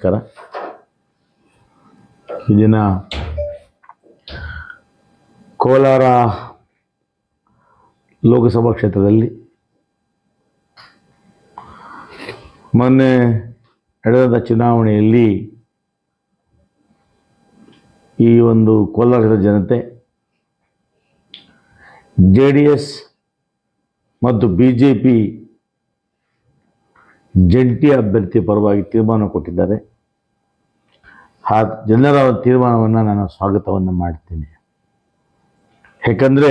ನಮಸ್ಕಾರ ಈ ಕೋಲಾರ ಲೋಕಸಭಾ ಕ್ಷೇತ್ರದಲ್ಲಿ ಮೊನ್ನೆ ನಡೆದ ಚುನಾವಣೆಯಲ್ಲಿ ಈ ಒಂದು ಕೋಲಾರದ ಜನತೆ ಜೆ ಡಿ ಎಸ್ ಮತ್ತು ಬಿ ಜೆ ಪಿ ಜಂಟಿ ಅಭ್ಯರ್ಥಿ ಪರವಾಗಿ ತೀರ್ಮಾನ ಕೊಟ್ಟಿದ್ದಾರೆ. ಆ ಜನರ ತೀರ್ಮಾನವನ್ನು ನಾನು ಸ್ವಾಗತವನ್ನು ಮಾಡ್ತೀನಿ. ಯಾಕಂದರೆ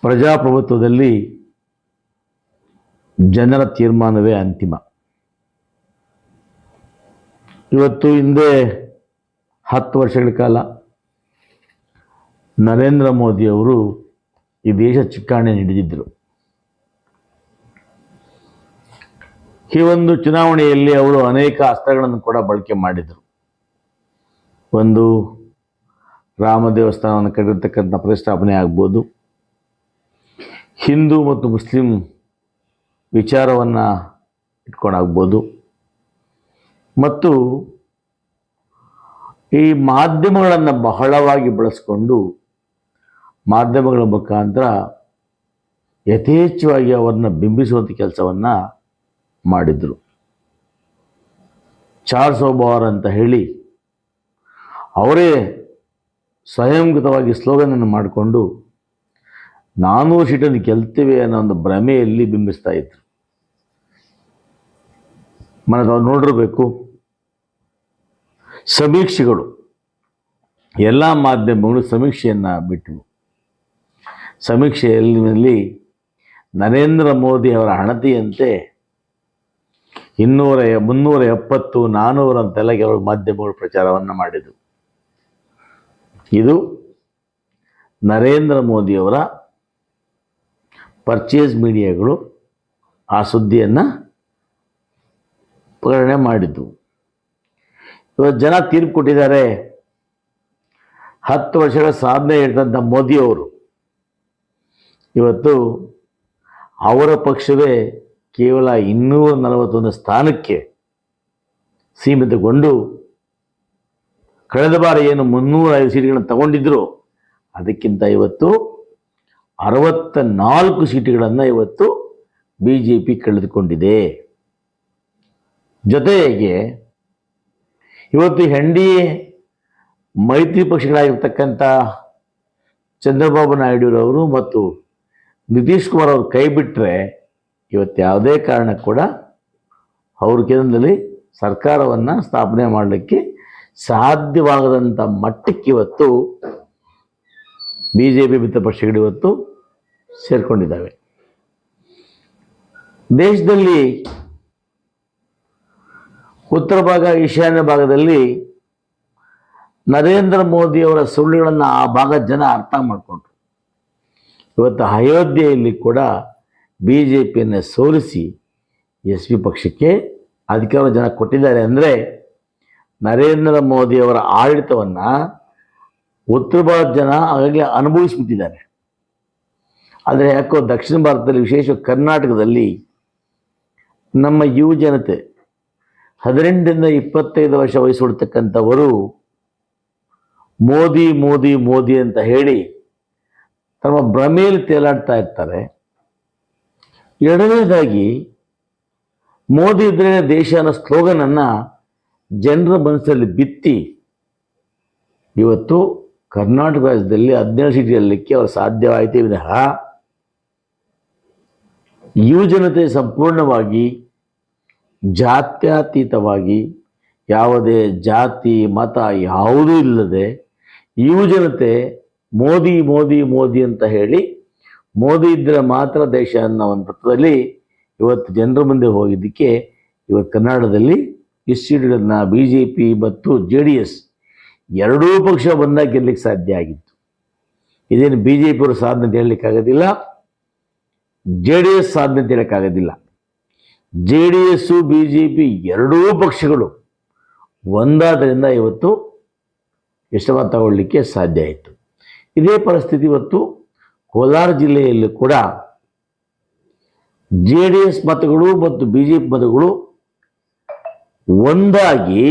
ಪ್ರಜಾಪ್ರಭುತ್ವದಲ್ಲಿ ಜನರ ತೀರ್ಮಾನವೇ ಅಂತಿಮ. ಇವತ್ತು ಹಿಂದೆ ಹತ್ತು ವರ್ಷಗಳ ಕಾಲ ನರೇಂದ್ರ ಮೋದಿಯವರು ಈ ದೇಶ ಚಿಕ್ಕಾಣೆ ಹಿಡಿದಿದ್ದರು ಈ ಒಂದು ಚುನಾವಣೆಯಲ್ಲಿ ಅವರು ಅನೇಕ ಅಸ್ತ್ರಗಳನ್ನು ಕೂಡ ಬಳಕೆ ಮಾಡಿದರು. ಒಂದು ರಾಮ ದೇವಸ್ಥಾನವನ್ನು ಕಟ್ಟಿರ್ತಕ್ಕಂಥ ಪ್ರತಿಷ್ಠಾಪನೆ ಆಗ್ಬೋದು. ಹಿಂದೂ ಮತ್ತು ಮುಸ್ಲಿಂ ವಿಚಾರವನ್ನು ಇಟ್ಕೊಂಡಾಗ್ಬೋದು. ಮತ್ತು ಈ ಮಾಧ್ಯಮಗಳನ್ನು ಬಹಳವಾಗಿ ಬಳಸ್ಕೊಂಡು ಮಾಧ್ಯಮಗಳ ಮುಖಾಂತರ ಯಥೇಚ್ಛವಾಗಿ ಅವರನ್ನು ಬಿಂಬಿಸುವಂಥ ಕೆಲಸವನ್ನು ಮಾಡಿದರು. ಚಾರ್ಲ್ಸ್ ಓಬಾರ್ ಅಂತ ಹೇಳಿ ಅವರೇ ಸ್ವಯಂಕೃತವಾಗಿ ಸ್ಲೋಗನನ್ನು ಮಾಡಿಕೊಂಡು, ನಾನು ಸೀಟನ್ನು ಗೆಲ್ತೇವೆ ಅನ್ನೋ ಒಂದು ಭ್ರಮೆಯಲ್ಲಿ ಬಿಂಬಿಸ್ತಾ ಇದ್ರು. ಮನೆ ತಾವು ನೋಡಿರಬೇಕು. ಸಮೀಕ್ಷೆಗಳು, ಎಲ್ಲ ಮಾಧ್ಯಮಗಳು ಸಮೀಕ್ಷೆಯನ್ನು ಬಿಟ್ಟವು ಸಮೀಕ್ಷೆಯಲ್ಲಿ ನರೇಂದ್ರ ಮೋದಿ ಅವರ ಹಣತೆಯಂತೆ ಇನ್ನೂರ ಮುನ್ನೂರ ಎಪ್ಪತ್ತು ನಾನ್ನೂರು ಅಂತೆಲ್ಲ ಕೆಲವು ಮಾಧ್ಯಮಗಳು ಪ್ರಚಾರವನ್ನು ಮಾಡಿದವು ಇದು ನರೇಂದ್ರ ಮೋದಿಯವರ ಪರ್ಚೇಸ್ ಮೀಡಿಯಾಗಳು ಆ ಸುದ್ದಿಯನ್ನು ಪ್ರಕಟಣೆ ಮಾಡಿದ್ದು. ಇವತ್ತು ಜನ ತೀರ್ಪು ಕೊಟ್ಟಿದ್ದಾರೆ. ಹತ್ತು ವರ್ಷಗಳ ಸಾಧನೆ ಹೇಳಿದಂಥ ಮೋದಿಯವರು. ಇವತ್ತು ಅವರ ಪಕ್ಷವೇ ಕೇವಲ ಇನ್ನೂರ ನಲವತ್ತೊಂದು ಸ್ಥಾನಕ್ಕೆ ಸೀಮಿತಗೊಂಡು ಕಳೆದ ಬಾರಿ ಏನು ಮುನ್ನೂರ ಐದು ಸೀಟ್ಗಳನ್ನು ತಗೊಂಡಿದ್ರು, ಅದಕ್ಕಿಂತ ಇವತ್ತು ಅರವತ್ತ ನಾಲ್ಕು ಸೀಟುಗಳನ್ನು ಇವತ್ತು ಬಿ ಜೆ ಪಿ ಕಳೆದುಕೊಂಡಿದೆ. ಜೊತೆಗೆ ಇವತ್ತು ಎನ್ ಡಿ ಎ ಮೈತ್ರಿ ಪಕ್ಷಗಳಾಗಿರ್ತಕ್ಕಂಥ ಚಂದ್ರಬಾಬು ನಾಯ್ಡುರವರು ಮತ್ತು ನಿತೀಶ್ ಕುಮಾರ್ ಅವರು ಕೈ ಬಿಟ್ಟರೆ ಇವತ್ತು ಯಾವುದೇ ಕಾರಣ ಕೂಡ ಅವ್ರ ಕೇಂದ್ರದಲ್ಲಿ ಸರ್ಕಾರವನ್ನು ಸ್ಥಾಪನೆ ಮಾಡಲಿಕ್ಕೆ ಸಾಧ್ಯವಾಗದಂಥ ಮಟ್ಟಕ್ಕೆ ಇವತ್ತು ಬಿ ಜೆ ಪಿ ಮಿತ್ರ ಪಕ್ಷಗಳು ಇವತ್ತು ಸೇರಿಕೊಂಡಿದ್ದಾವೆ. ದೇಶದಲ್ಲಿ ಉತ್ತರ ಭಾಗ, ಈಶಾನ್ಯ ಭಾಗದಲ್ಲಿ ನರೇಂದ್ರ ಮೋದಿಯವರ ಸುಳ್ಳುಗಳನ್ನು ಆ ಭಾಗದ ಜನ ಅರ್ಥ ಮಾಡಿಕೊಂಡ್ರು. ಇವತ್ತು ಅಯೋಧ್ಯೆಯಲ್ಲಿ ಕೂಡ ಬಿ ಜೆ ಪಿಯನ್ನು ಸೋಲಿಸಿ ಎಸ್ ಪಿ ಪಕ್ಷಕ್ಕೆ ಅಧಿಕಾರ ಜನ ಕೊಟ್ಟಿದ್ದಾರೆ ಅಂದರೆ ನರೇಂದ್ರ ಮೋದಿಯವರ ಆಡಳಿತವನ್ನು ಉತ್ತರ ಭಾರತ ಜನ ಆಗಾಗಲೇ ಅನುಭವಿಸ್ಬಿಟ್ಟಿದ್ದಾರೆ. ಆದರೆ ಯಾಕೋ ದಕ್ಷಿಣ ಭಾರತದಲ್ಲಿ, ವಿಶೇಷ ಕರ್ನಾಟಕದಲ್ಲಿ ನಮ್ಮ ಯುವ ಜನತೆ ಹದಿನೆಂಟರಿಂದ ಇಪ್ಪತ್ತೈದು ವರ್ಷ ವಯಸ್ಸುಡ್ತಕ್ಕಂಥವರು ಮೋದಿ ಮೋದಿ ಮೋದಿ ಅಂತ ಹೇಳಿ ತಮ್ಮ ಭ್ರಮೆಯಲ್ಲಿ ತೇಲಾಡ್ತಾ ಇರ್ತಾರೆ. ಎರಡನೇದಾಗಿ, ಮೋದಿ ಇದ್ರೆ ದೇಶ ಅನ್ನೋ ಸ್ಲೋಗನನ್ನು ಜನರ ಮನಸ್ಸಲ್ಲಿ ಬಿತ್ತಿ, ಇವತ್ತು ಕರ್ನಾಟಕ ರಾಜ್ಯದಲ್ಲಿ ಹದಿನೇಳು ಸೀಟ್ ಗೆಲ್ಲಕ್ಕೆ ಅವ್ರು ಸಾಧ್ಯವಾಯಿತೇ ವಿನಃ, ಯುವಜನತೆ ಸಂಪೂರ್ಣವಾಗಿ ಜಾತ್ಯತೀತವಾಗಿ ಯಾವುದೇ ಜಾತಿ, ಮತ ಯಾವುದೂ ಇಲ್ಲದೆ ಯುವಜನತೆ ಮೋದಿ ಮೋದಿ ಮೋದಿ ಅಂತ ಹೇಳಿ ಮೋದಿ ಇದ್ರೆ ಮಾತ್ರ ದೇಶ ಅನ್ನೋ ಒಂದು ತತ್ವದಲ್ಲಿ ಇವತ್ತು ಜನರ ಮುಂದೆ ಹೋಗಿದ್ದಕ್ಕೆ ಇವತ್ತು ಕನ್ನಡದಲ್ಲಿ ಇಷ್ಟು ಸೀಟ್ಗಳನ್ನು ಬಿ ಜೆ ಪಿ ಮತ್ತು ಜೆ ಡಿ ಎಸ್ ಎರಡೂ ಪಕ್ಷ ಬಂದಾಗ ಗೆಲ್ಲಕ್ಕೆ ಸಾಧ್ಯ ಆಗಿತ್ತು. ಇದೇನು ಬಿ ಜೆ ಪಿಯವರು ಸಾಧನೆ ಹೇಳಲಿಕ್ಕಾಗೋದಿಲ್ಲ ಜೆ ಡಿ ಎಸ್ ಸಾಧನೆ ಹೇಳೋಕ್ಕಾಗೋದಿಲ್ಲ J D S B J P ಎರಡೂ ಪಕ್ಷಗಳು ಒಂದಾದ್ರಿಂದ ಇವತ್ತು ಯಶವ ತಗೊಳ್ಳಿಕ್ಕೆ ಸಾಧ್ಯ ಆಯಿತು. ಇದೇ ಪರಿಸ್ಥಿತಿ ಇವತ್ತು ಕೋಲಾರ ಜಿಲ್ಲೆಯಲ್ಲಿ ಕೂಡ ಜೆ ಡಿ ಎಸ್ ಮತಗಳು ಮತ್ತು ಬಿ ಜೆ ಪಿ ಮತಗಳು ಒಂದಾಗಿ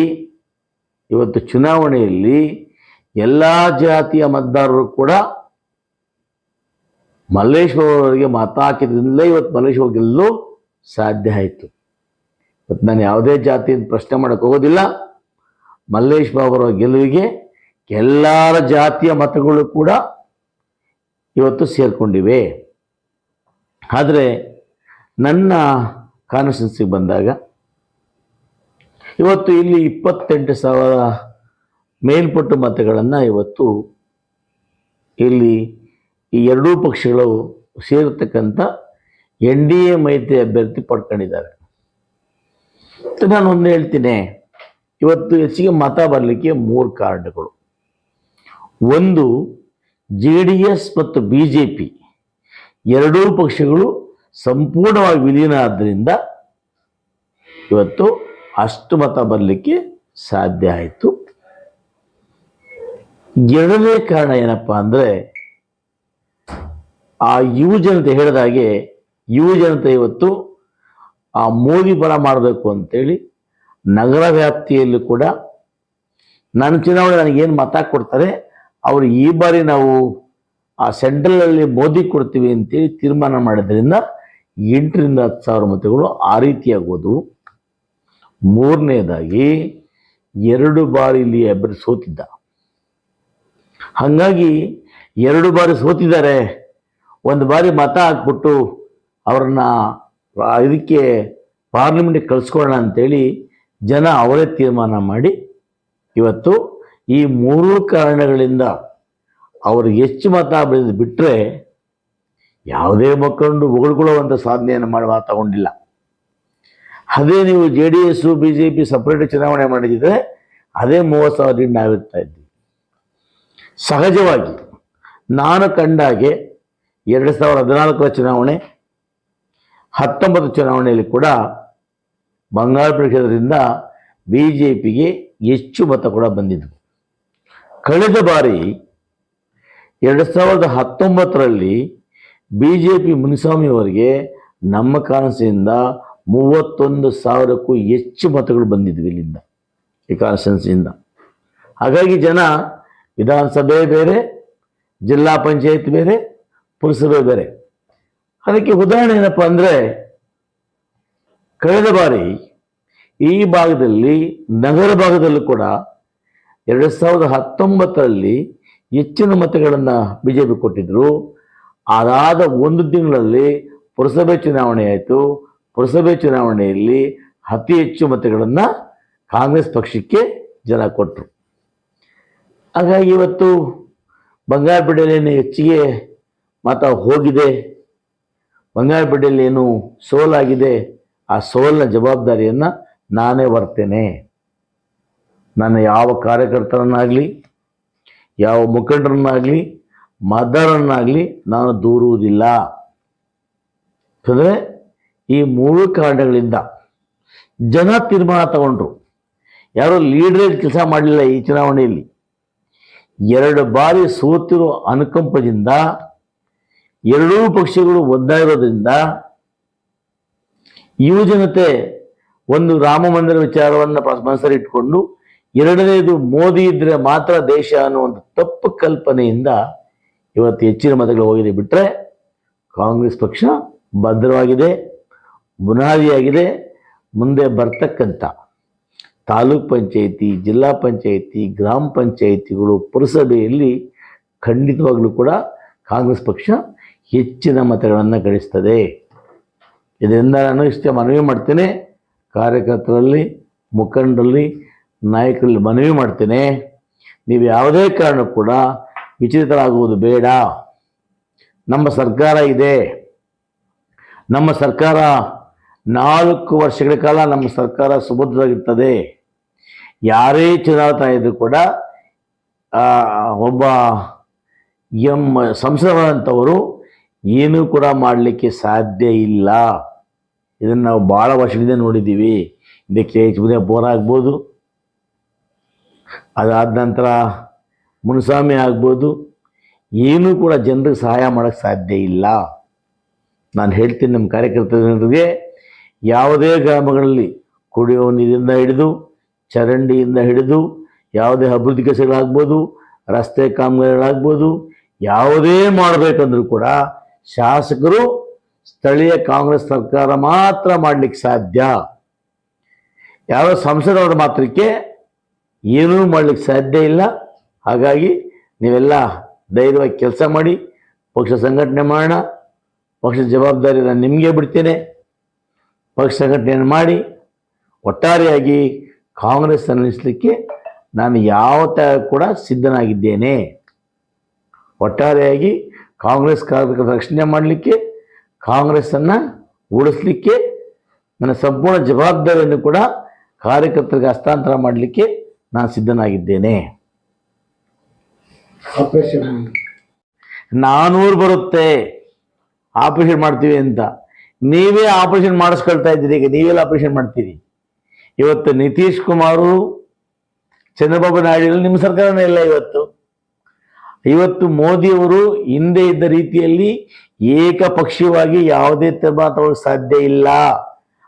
ಇವತ್ತು ಚುನಾವಣೆಯಲ್ಲಿ ಎಲ್ಲ ಜಾತಿಯ ಮತದಾರರು ಕೂಡ ಮಲ್ಲೇಶ್ವರ ಅವರಿಗೆ ಮತ ಹಾಕಿದ್ರಿಂದಲೇ ಇವತ್ತು ಮಲ್ಲೇಶ್ವರ ಗೆಲ್ಲಲು ಸಾಧ್ಯ ಆಯಿತು. ಇವತ್ತು ನಾನು ಯಾವುದೇ ಜಾತಿಯನ್ನು ಪ್ರಶ್ನೆ ಮಾಡಕ್ಕೆ ಹೋಗೋದಿಲ್ಲ. ಮಲ್ಲೇಶ್ ಗೆಲುವಿಗೆ ಎಲ್ಲರ ಜಾತಿಯ ಮತಗಳು ಕೂಡ ಇವತ್ತು ಸೇರಿಕೊಂಡಿವೆ. ಆದರೆ ನನ್ನ ಕಾನ್ಸ್ಟಿಟ್ಯೂನ್ಸಿಗೆ ಬಂದಾಗ ಇವತ್ತು ಇಲ್ಲಿ ಇಪ್ಪತ್ತೆಂಟು ಸಾವಿರ ಮೇಲ್ಪಟ್ಟು ಮತಗಳನ್ನು ಇವತ್ತು ಇಲ್ಲಿ ಈ ಎರಡೂ ಪಕ್ಷಗಳು ಸೇರತಕ್ಕಂಥ ಎನ್ ಡಿ ಎ ಮೈತ್ರಿ ಅಭ್ಯರ್ಥಿ ಪಡ್ಕೊಂಡಿದ್ದಾರೆ. ನಾನು ಒಂದು ಹೇಳ್ತೀನಿ, ಇವತ್ತು ಹೆಚ್ಚಿಗೆ ಮತ ಬರಲಿಕ್ಕೆ ಮೂರು ಕಾರಣಗಳು. ಒಂದು ಜೆ ಡಿ ಎಸ್ ಮತ್ತು ಬಿ ಜೆ ಪಿ ಎರಡೂ ಪಕ್ಷಗಳು ಸಂಪೂರ್ಣವಾಗಿ ವಿಲೀನ ಆದ್ದರಿಂದ ಇವತ್ತು ಅಷ್ಟು ಮತ ಬರಲಿಕ್ಕೆ ಸಾಧ್ಯ ಆಯಿತು. ಎರಡನೇ ಕಾರಣ ಏನಪ್ಪ ಅಂದರೆ ಆ ಯುವ ಜನತೆ ಹೇಳಿದ ಹಾಗೆ ಯುವ ಜನತೆ ಇವತ್ತು ಆ ಮೋದಿ ಬಲ ಮಾಡಬೇಕು ಅಂತೇಳಿ ನಗರ ವ್ಯಾಪ್ತಿಯಲ್ಲೂ ಕೂಡ ನನ್ನ ಚುನಾವಣೆ ನನಗೇನು ಮತ ಕೊಡ್ತಾರೆ ಅವರು ಈ ಬಾರಿ ನಾವು ಆ ಸೆಂಟ್ರಲಲ್ಲಿ ಮೋದಿ ಕೊಡ್ತೀವಿ ಅಂತೇಳಿ ತೀರ್ಮಾನ ಮಾಡಿದ್ರಿಂದ ಎಂಟರಿಂದ ಹತ್ತು ಸಾವಿರ ಮತಗಳು ಆ ರೀತಿಯಾಗೋದು. ಮೂರನೇದಾಗಿ ಎರಡು ಬಾರಿ ಇಲ್ಲಿ ಅಭ್ಯರ್ಥಿ ಸೋತಿದ್ದ. ಹಾಗಾಗಿ ಎರಡು ಬಾರಿ ಸೋತಿದ್ದಾರೆ. ಒಂದು ಬಾರಿ ಮತ ಹಾಕ್ಬಿಟ್ಟು ಅವ್ರನ್ನ ಇದಕ್ಕೆ ಪಾರ್ಲಿಮೆಂಟಿಗೆ ಕಳಿಸ್ಕೊಳ್ಳೋಣ ಅಂತೇಳಿ ಜನ ಅವರೇ ತೀರ್ಮಾನ ಮಾಡಿ ಇವತ್ತು ಈ ಮೂರು ಕಾರಣಗಳಿಂದ ಅವರು ಹೆಚ್ಚು ಮತ ಬೆಳೆದು ಬಿಟ್ಟರೆ ಯಾವುದೇ ಮಕ್ಕಳು ಉಗುಳ್ಕೊಳ್ಳುವಂಥ ಸಾಧನೆಯನ್ನು ಮಾಡುವ ತಗೊಂಡಿಲ್ಲ. ಅದೇ ನೀವು J D S B J P separate ಚುನಾವಣೆ ಮಾಡಿದರೆ ಅದೇ ಮೂವತ್ತು ಸಾವಿರದಿಂದ ನಾವಿರ್ತಾ ಇದ್ವಿ ಸಹಜವಾಗಿ ನಾನು ಕಂಡಾಗೆ ಎರಡು ಸಾವಿರದ ಹದಿನಾಲ್ಕರ ಚುನಾವಣೆ, ಹತ್ತೊಂಬತ್ತು ಚುನಾವಣೆಯಲ್ಲಿ ಕೂಡ ಬಂಗಾಳ ಪ್ರದೇಶದಿಂದ ಬಿ ಜೆ ಪಿಗೆ ಹೆಚ್ಚು ಮತ ಕೂಡ ಬಂದಿದ್ವು. ಕಳೆದ ಬಾರಿ ಎರಡು ಸಾವಿರದ ಹತ್ತೊಂಬತ್ತರಲ್ಲಿ ಬಿ ಜೆ ಪಿ ಮುನಿಸ್ವಾಮಿಯವರಿಗೆ ನಮ್ಮ ಕಾನಸಿನಿಂದ ಮೂವತ್ತೊಂದು ಸಾವಿರಕ್ಕೂ ಹೆಚ್ಚು ಮತಗಳು ಬಂದಿದ್ವಿ ಇಲ್ಲಿಂದ, ಈ ಕಾನ್ಸ್ಟೆನ್ಸಿಯಿಂದ ಹಾಗಾಗಿ ಜನ ವಿಧಾನಸಭೆ ಬೇರೆ, ಜಿಲ್ಲಾ ಪಂಚಾಯತ್ ಬೇರೆ, ಪುರಸಭೆ ಬೇರೆ. ಅದಕ್ಕೆ ಉದಾಹರಣೆ ಏನಪ್ಪ ಅಂದರೆ, ಕಳೆದ ಬಾರಿ ಈ ಭಾಗದಲ್ಲಿ ನಗರ ಭಾಗದಲ್ಲೂ ಕೂಡ ಎರಡು ಸಾವಿರದ ಹತ್ತೊಂಬತ್ತರಲ್ಲಿ ಹೆಚ್ಚಿನ ಮತಗಳನ್ನು ಬಿ ಜೆ ಪಿ ಕೊಟ್ಟಿದ್ದರು ಅದಾದ ಒಂದು ತಿಂಗಳಲ್ಲಿ ಪುರಸಭೆ ಚುನಾವಣೆ ಆಯಿತು. ಪುರಸಭೆ ಚುನಾವಣೆಯಲ್ಲಿ ಅತಿ ಹೆಚ್ಚು ಮತಗಳನ್ನು ಕಾಂಗ್ರೆಸ್ ಪಕ್ಷಕ್ಕೆ ಜನ ಕೊಟ್ಟರು ಹಾಗಾಗಿ ಇವತ್ತು ಬಂಗಾರಪೇಟೆಯಲ್ಲಿ ಹೆಚ್ಚಿಗೆ ಮತ ಹೋಗಿದೆ. ಬಂಗಾರಪೇಟೆಯಲ್ಲಿ ಏನು ಸೋಲಾಗಿದೆ. ಆ ಸೋಲಿನ ಜವಾಬ್ದಾರಿಯನ್ನು ನಾನೇ ಬರ್ತೇನೆ ನನ್ನ ಯಾವ ಕಾರ್ಯಕರ್ತರನ್ನಾಗಲಿ ಯಾವ ಮುಖಂಡರನ್ನಾಗಲಿ, ಮದರನ್ನಾಗಲಿ ನಾನು ದೂರುವುದಿಲ್ಲ. ಅಂದರೆ ಈ ಮೂರು ಕಾರಣಗಳಿಂದ ಜನ ತೀರ್ಮಾನ ತಗೊಂಡ್ರು. ಯಾರೋ ಲೀಡ್ರೇಜ್ ಕೆಲಸ ಮಾಡಲಿಲ್ಲ ಈ ಚುನಾವಣೆಯಲ್ಲಿ. ಎರಡು ಬಾರಿ ಸೋತಿರೋ ಅನುಕಂಪದಿಂದ ಎರಡೂ ಪಕ್ಷಗಳು ಒದ್ದಾಗಿರೋದ್ರಿಂದ ಯುವ ಜನತೆ ಒಂದು ರಾಮ ಮಂದಿರ ವಿಚಾರವನ್ನು ಮನಸ್ಸಲ್ಲಿಟ್ಕೊಂಡು ಎರಡನೇದು ಮೋದಿ ಇದ್ರೆ ಮಾತ್ರ ದೇಶ ಅನ್ನೋ ಒಂದು ತಪ್ಪು ಕಲ್ಪನೆಯಿಂದ ಇವತ್ತು ಹೆಚ್ಚಿನ ಮತಗಳು ಹೋಗಿದೆ. ಬಿಟ್ಟರೆ ಕಾಂಗ್ರೆಸ್ ಪಕ್ಷ ಭದ್ರವಾಗಿದೆ, ಬುನಾದಿಯಾಗಿದೆ. ಮುಂದೆ ಬರ್ತಕ್ಕಂಥ ತಾಲೂಕ್ ಪಂಚಾಯಿತಿ, ಜಿಲ್ಲಾ ಪಂಚಾಯಿತಿ, ಗ್ರಾಮ ಪಂಚಾಯಿತಿಗಳು ಪುರಸಭೆಯಲ್ಲಿ ಖಂಡಿತವಾಗಲೂ ಕೂಡ ಕಾಂಗ್ರೆಸ್ ಪಕ್ಷ ಹೆಚ್ಚಿನ ಮತಗಳನ್ನು ಗಳಿಸ್ತದೆ. ಇದರಿಂದ ನಾನು ಇಷ್ಟೇ ಮನವಿ ಮಾಡ್ತೇನೆ. ಕಾರ್ಯಕರ್ತರಲ್ಲಿ, ಮುಖಂಡರಲ್ಲಿ ನಾಯಕರಲ್ಲಿ ಮನವಿ ಮಾಡ್ತೇನೆ. ನೀವು ಯಾವುದೇ ಕಾರಣ ಕೂಡ ವಿಚಲಿತರಾಗುವುದು ಬೇಡ. ನಮ್ಮ ಸರ್ಕಾರ ಇದೆ. ನಮ್ಮ ಸರ್ಕಾರ ನಾಲ್ಕು ವರ್ಷಗಳ ಕಾಲ ನಮ್ಮ ಸರ್ಕಾರ ಸುಭದ್ರವಾಗಿರ್ತದೆ ಯಾರೇ ಚುನಾವಣಾ ಇದ್ರೂ ಕೂಡ ಒಬ್ಬ ಎಂ ಸಂಸದರಂಥವರು ಏನೂ ಕೂಡ ಮಾಡಲಿಕ್ಕೆ ಸಾಧ್ಯ ಇಲ್ಲ. ಇದನ್ನು ನಾವು ಭಾಳ ವರ್ಷದಿಂದ ನೋಡಿದ್ದೀವಿ. ಇದಕ್ಕೆ ಎಚ್ ಬೋರ್ ಆಗ್ಬೋದು ಅದಾದ ನಂತರ ಮುನ್ಸಾಮಿ ಆಗ್ಬೋದು, ಏನೂ ಕೂಡ ಜನರಿಗೆ ಸಹಾಯ ಮಾಡೋಕ್ಕೆ ಸಾಧ್ಯ ಇಲ್ಲ. ನಾನು ಹೇಳ್ತೀನಿ ನಮ್ಮ ಕಾರ್ಯಕರ್ತ ಜನರಿಗೆ, ಯಾವುದೇ ಗ್ರಾಮಗಳಲ್ಲಿ ಕುಡಿಯುವ ನೀರಿಂದ ಹಿಡಿದು, ಚರಂಡಿಯಿಂದ ಹಿಡಿದು, ಯಾವುದೇ ಅಭಿವೃದ್ಧಿ ಕೆಲಸಗಳಾಗ್ಬೋದು, ರಸ್ತೆ ಕಾಮಗಾರಿಗಳಾಗ್ಬೋದು, ಯಾವುದೇ ಮಾಡಬೇಕಂದ್ರೂ ಕೂಡ ಶಾಸಕರು ಸ್ಥಳೀಯ ಕಾಂಗ್ರೆಸ್ ಸರ್ಕಾರ ಮಾತ್ರ ಮಾಡಲಿಕ್ಕೆ ಸಾಧ್ಯ. ಯಾವ ಸಂಸದರ ಮಾತ್ರಕ್ಕೆ ಏನೂ ಮಾಡಲಿಕ್ಕೆ ಸಾಧ್ಯ ಇಲ್ಲ. ಹಾಗಾಗಿ ನೀವೆಲ್ಲ ಧೈರ್ಯವಾಗಿ ಕೆಲಸ ಮಾಡಿ, ಪಕ್ಷ ಸಂಘಟನೆ ಮಾಡೋಣ. ಪಕ್ಷದ ಜವಾಬ್ದಾರಿ ನಾನು ನಿಮಗೆ ಬಿಡ್ತೇನೆ. ಪಕ್ಷ ಸಂಘಟನೆಯನ್ನು ಮಾಡಿ, ಒಟ್ಟಾರೆಯಾಗಿ ಕಾಂಗ್ರೆಸ್ ನಿಲ್ಲಿಸಲಿಕ್ಕೆ ನಾನು ಯಾವ ತ ಕೂಡ ಸಿದ್ಧನಾಗಿದ್ದೇನೆ. ಒಟ್ಟಾರೆಯಾಗಿ ಕಾಂಗ್ರೆಸ್ ಕಾರ್ಯಕರ್ತರ ರಕ್ಷಣೆ ಮಾಡಲಿಕ್ಕೆ, ಕಾಂಗ್ರೆಸ್ಸನ್ನು ಉಳಿಸ್ಲಿಕ್ಕೆ ನನ್ನ ಸಂಪೂರ್ಣ ಜವಾಬ್ದಾರಿಯನ್ನು ಕೂಡ ಕಾರ್ಯಕರ್ತರಿಗೆ ಹಸ್ತಾಂತರ ಮಾಡಲಿಕ್ಕೆ ನಾನು ಸಿದ್ಧನಾಗಿದ್ದೇನೆ. ನಾನೂರು ಬರುತ್ತೆ. ಆಪರೇಷನ್ ಮಾಡ್ತೀವಿ ಅಂತ. ನೀವೇ ಆಪರೇಷನ್ ಮಾಡಿಸ್ಕೊಳ್ತಾ ಇದ್ದೀರಿ ಈಗ. ನೀವೆಲ್ಲ ಆಪರೇಷನ್ ಮಾಡ್ತೀರಿ. ಇವತ್ತು ನಿತೀಶ್ ಕುಮಾರು ಚಂದ್ರಬಾಬು ನಾಯ್ಡು ನಿಮ್ಮ ಸರ್ಕಾರನೇ ಇಲ್ಲ ಇವತ್ತು. ಇವತ್ತು ಮೋದಿಯವರು ಹಿಂದೆ ಇದ್ದ ರೀತಿಯಲ್ಲಿ ಏಕಪಕ್ಷೀಯವಾಗಿ ಯಾವುದೇ ತೀರ್ಮಾನ ತಗೊಳ್ಳೋಕೆ ಸಾಧ್ಯ ಇಲ್ಲ.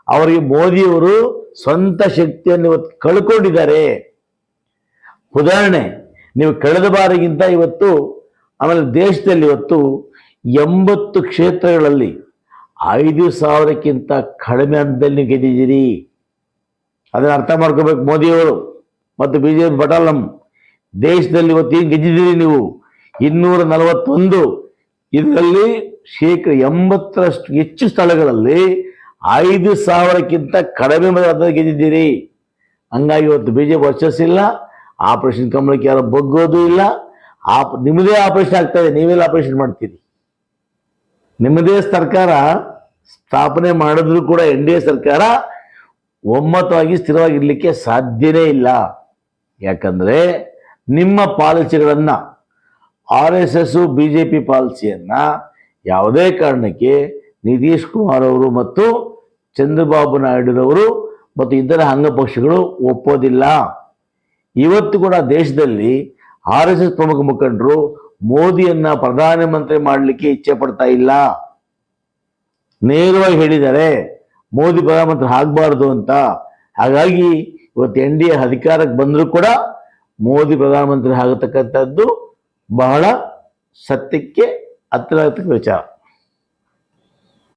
ಅವರಿಗೆ ಮೋದಿಯವರು ಸ್ವಂತ ಶಕ್ತಿಯನ್ನು ಇವತ್ತು ಕಳ್ಕೊಂಡಿದ್ದಾರೆ. ಉದಾಹರಣೆ, ನೀವು ಕಳೆದ ಬಾರಿಗಿಂತ ಇವತ್ತು, ಆಮೇಲೆ ದೇಶದಲ್ಲಿ ಇವತ್ತು ಎಂಬತ್ತು ಕ್ಷೇತ್ರಗಳಲ್ಲಿ ಐದು ಸಾವಿರಕ್ಕಿಂತ ಕಡಿಮೆ ಹಂತದಲ್ಲಿ ನೀವು ಗೆದ್ದಿದ್ದೀರಿ. ಅದನ್ನು ಅರ್ಥ ಮಾಡ್ಕೋಬೇಕು ಮೋದಿಯವರು ಮತ್ತು ಬಿ ಜೆ ಪಿ ಪಟಾಲಂ ದೇಶದಲ್ಲಿ ಇವತ್ತು ಏನು ಗೆದ್ದಿದ್ದೀರಿ ನೀವು? ಇನ್ನೂರ ನಲವತ್ತೊಂದು ಇದರಲ್ಲಿ ಶೇಕಡ ಎಂಬತ್ತರಷ್ಟು ಹೆಚ್ಚು ಸ್ಥಳಗಳಲ್ಲಿ ಐದು ಸಾವಿರಕ್ಕಿಂತ ಕಡಿಮೆ ಗೆದ್ದಿದ್ದೀರಿ. ಹಂಗಾಗಿ ಇವತ್ತು ಬಿ ಜೆ ಪಿ ವರ್ಚಸ್ಸಿಲ್ಲ. ಆಪರೇಷನ್ ಕಮಲಕ್ಕೆ ಯಾರು ಬಗ್ಗೋದು ಇಲ್ಲ. ಆಪ್ ನಿಮ್ಮದೇ ಆಪರೇಷನ್ ಆಗ್ತಾ ಇದೆ, ನೀವೆಲ್ಲ ಆಪರೇಷನ್ ಮಾಡ್ತೀರಿ. ನಿಮ್ಮದೇ ಸರ್ಕಾರ ಸ್ಥಾಪನೆ ಮಾಡಿದ್ರು ಕೂಡ ಎನ್ ಡಿ ಎ ಸರ್ಕಾರ ಒಮ್ಮತವಾಗಿ ಸ್ಥಿರವಾಗಿರಲಿಕ್ಕೆ ಸಾಧ್ಯನೇ ಇಲ್ಲ. ಯಾಕಂದರೆ ನಿಮ್ಮ ಪಾಲಿಸಿಗಳನ್ನು R S S, B J P ಪಾಲಿಸಿಯನ್ನು ಯಾವುದೇ ಕಾರಣಕ್ಕೆ ನಿತೀಶ್ ಕುಮಾರ್ ಅವರು ಮತ್ತು ಚಂದ್ರಬಾಬು ನಾಯ್ಡುರವರು ಮತ್ತು ಇತರ ಅಂಗಪಕ್ಷಗಳು ಒಪ್ಪೋದಿಲ್ಲ. ಇವತ್ತು ಕೂಡ ದೇಶದಲ್ಲಿ ಆರ್ ಎಸ್ ಎಸ್ ಪ್ರಮುಖ ಮುಖಂಡರು ಮೋದಿಯನ್ನ ಪ್ರಧಾನಮಂತ್ರಿ ಮಾಡಲಿಕ್ಕೆ ಇಚ್ಛೆ ಪಡ್ತಾ ಇಲ್ಲ. ನೇರವಾಗಿ ಹೇಳಿದ್ದಾರೆ ಮೋದಿ ಪ್ರಧಾನಮಂತ್ರಿ ಆಗಬಾರ್ದು ಅಂತ. ಹಾಗಾಗಿ ಇವತ್ತು ಎನ್ ಡಿ ಎ ಅಧಿಕಾರಕ್ಕೆ ಬಂದರೂ ಕೂಡ ಮೋದಿ ಪ್ರಧಾನಮಂತ್ರಿ ಆಗತಕ್ಕಂಥದ್ದು ಬಹಳ ಸತ್ಯಕ್ಕೆ ಹತ್ತಿರ ವಿಚಾರ.